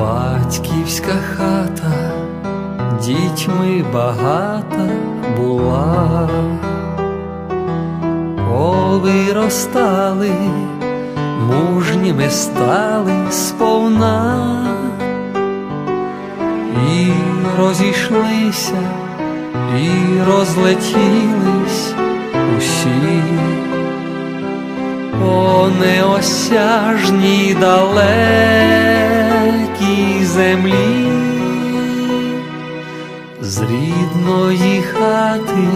Батьківська хата дітьми багата була, повиростали, мужніми стали сповна і розійшлися, і розлетілись усі. О неосяжній землі, з рідної хати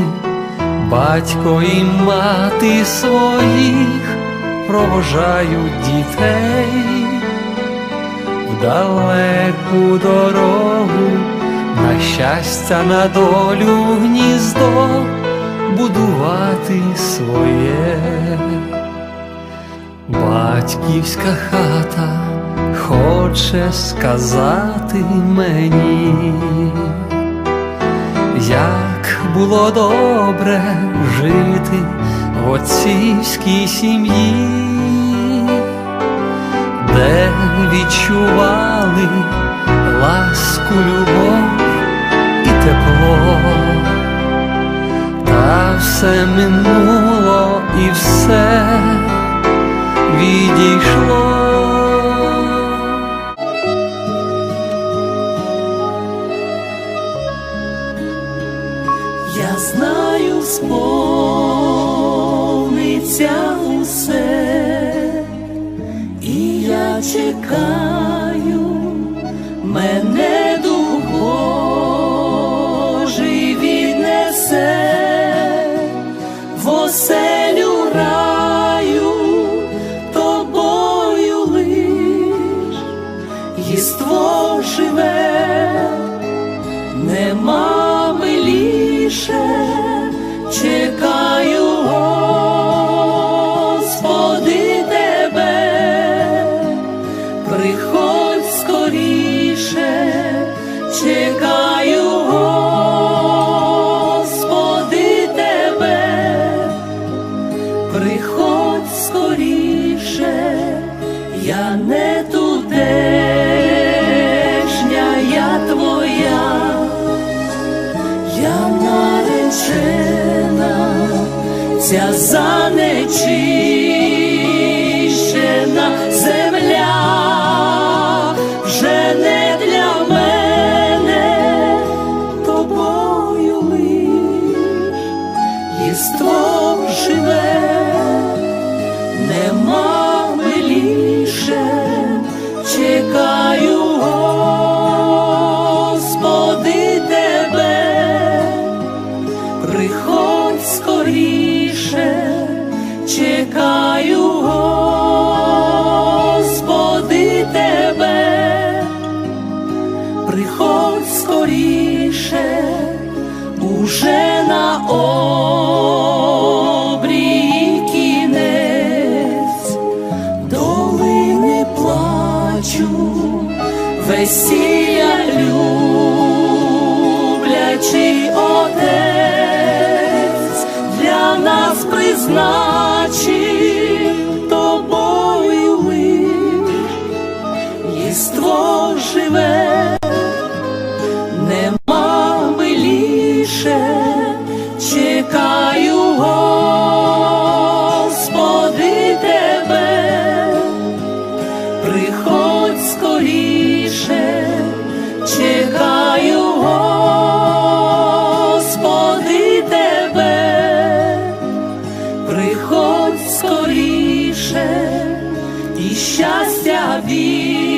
батько і мати своїх провожають дітей в далеку дорогу, на щастя, на долю гніздо будувати своє. Батьківська хата хоче сказати мені, як було добре жити в отцівській сім'ї, де відчували ласку, любов і тепло, та все минуло сповниться усе, і я чекаю, мене Дух Божий віднесе чекаю, Господи, тебе, приходь скоріше, я не тутешня, я твоя. Я наречена, ця занечищена єство живе, нема миліше, чекаю, Господи, тебе, приходь скоріше, чекаю, Господи, тебе, приходь скоріше, уже на обрії весілля люблячий отець для нас призначив щастя вір.